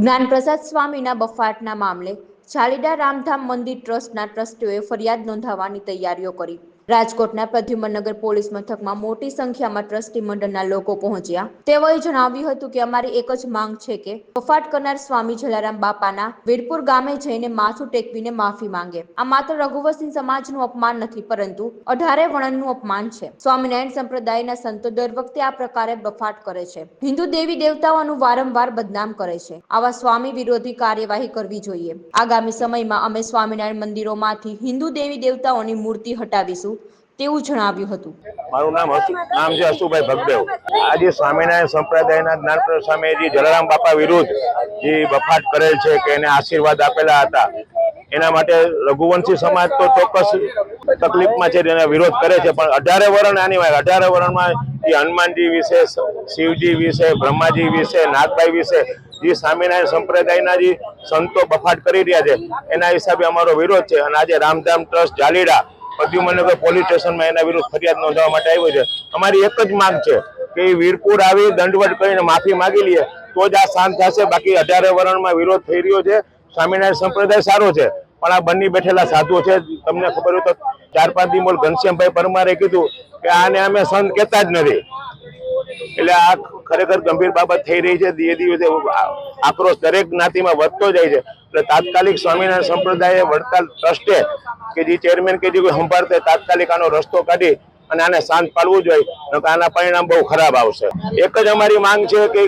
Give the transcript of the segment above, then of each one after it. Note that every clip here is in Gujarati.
જ્ઞાનપ્રસાદ સ્વામીના બફાટના મામલે ચાલીડા રામધામ મંદિર ટ્રસ્ટના ટ્રસ્ટીઓએ ફરિયાદ નોંધાવવાની તૈયારીઓ કરી. રાજકોટના પ્રદ્યુમનગર પોલીસ મથકમાં મોટી સંખ્યામાં ટ્રસ્ટી મંડળના લોકો પહોંચ્યા. તેઓએ જણાવ્યું હતું કે અમારી એક જ માંગ છે કે વફાટ કરનાર સ્વામી જલારામ બાપાના વીરપુર ગામે જઈને માથું ટેકવીને માફી માંગે. આ માત્ર રઘુવંશી સમાજનું અપમાન નથી, પરંતુ અઢારે વર્ણનનું અપમાન છે. સ્વામિનારાયણ સંપ્રદાયના સંતો દર વખતે આ પ્રકારે બફાટ કરે છે. હિન્દુ દેવી દેવતાઓનું વારંવાર બદનામ કરે છે. આવા સ્વામી વિરોધી કાર્યવાહી કરવી જોઈએ. આગામી સમયમાં અમે સ્વામિનારાયણ મંદિરોમાંથી હિન્દુ દેવી દેવતાઓની મૂર્તિ હટાવીશું. તેવું જણાવ્યું હતું. મારું નામ નામ છે અશુભાઈ ભગદેવ. આજે સ્વામિનારાયણ સંપ્રદાયના જ્ઞાનપ્રદ સ્વામીજી જલારામ બાપા વિરુદ્ધ જે બફાટ કરેલ છે કે એને આશીર્વાદ આપેલા હતા, એના માટે રઘુવંશી સમાજ તો ચોક્કસ તકલીફમાં છે, તેનો વિરોધ કરે છે, પણ અઢારે વરણ આની વાત, અઢારે વરણમાં જે હનુમાનજી વિશે, શિવજી વિશે, બ્રહ્માજી વિશે, નાગભાઈ વિશે જે સ્વામિનારાયણ સંપ્રદાયના જે સંતો બફાટ કરી રહ્યા છે, એના હિસાબે અમારો વિરોધ છે. અને આજે રામધામ ટ્રસ્ટ જાલીડા પ્રદ્યુમનગર પોલીસ સ્ટેશનમાં એના વિરુદ્ધ ફરિયાદ નોંધવા માટે આવ્યો છે. અમારી એક જ માંગ છે કે વીરપુર આવી દંડવટ કરીને માફી માંગી લઈએ તો જ આ શાંત થશે. બાકી અઢારે વરણમાં વિરોધ થઈ રહ્યો છે. સ્વામિનારાયણ સંપ્રદાય સારો છે, પણ આ બંને બેઠેલા સાધુઓ છે. તમને ખબર હોય તો ચાર પાંચ દિવસ ઘનશ્યામભાઈ પરમારે કીધું કે આને અમે સંત કહેતા જ નથી. એટલે આ ખરેખર ગંભીર બાબત થઈ રહી છે. ધીરે ધીરે આક્રોશ દરેક જ્ઞાતિમાં વધતો જાય છે. એટલે તાત્કાલિક સ્વામિનારાયણ સંપ્રદાય વડતાલ ટ્રસ્ટે કે જે ચેરમેન કે જે કોઈ સંભાળતે તાત્કાલિક આનો રસ્તો કાઢી અને આને શાંત પાડવું જોઈએ. નકર આના પરિણામ બહુ ખરાબ આવશે. એક જ અમારી માંગ છે કે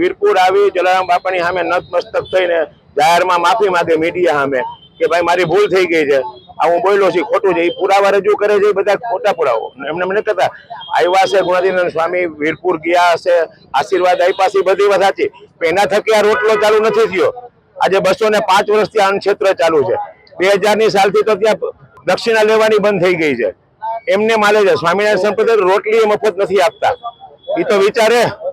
વીરપુર આવી જલારામ બાપાની સામે નતમસ્તક થઈને જાહેરમાં માફી માગે મીડિયા સામે કે ભાઈ મારી ભૂલ થઈ ગઈ છે. આ હું બોલ્યો છું, ખોટું છે, એ પુરાવા રજૂ કરે છે, એ બધા ખોટા પુરાવો. એમને મને કહેતા આવ્યા છે ગુણાધીન સ્વામી, વીરપુર ગયા હશે, આશીર્વાદ આપ્યા છે બધી વાત સાચી. એના થકી આ રોટલો ચાલુ નથી થયો. આજે બસો ને પાંચ વર્ષથી આ ક્ષેત્ર ચાલુ છે. બે હજારની સાલથી તો ત્યાં દક્ષિણા લેવાની બંધ થઈ ગઈ છે. એમને માલે છે. સ્વામિનારાયણ સંપ્રદાય રોટલી મફત નથી આપતા. એ તો વિચારે.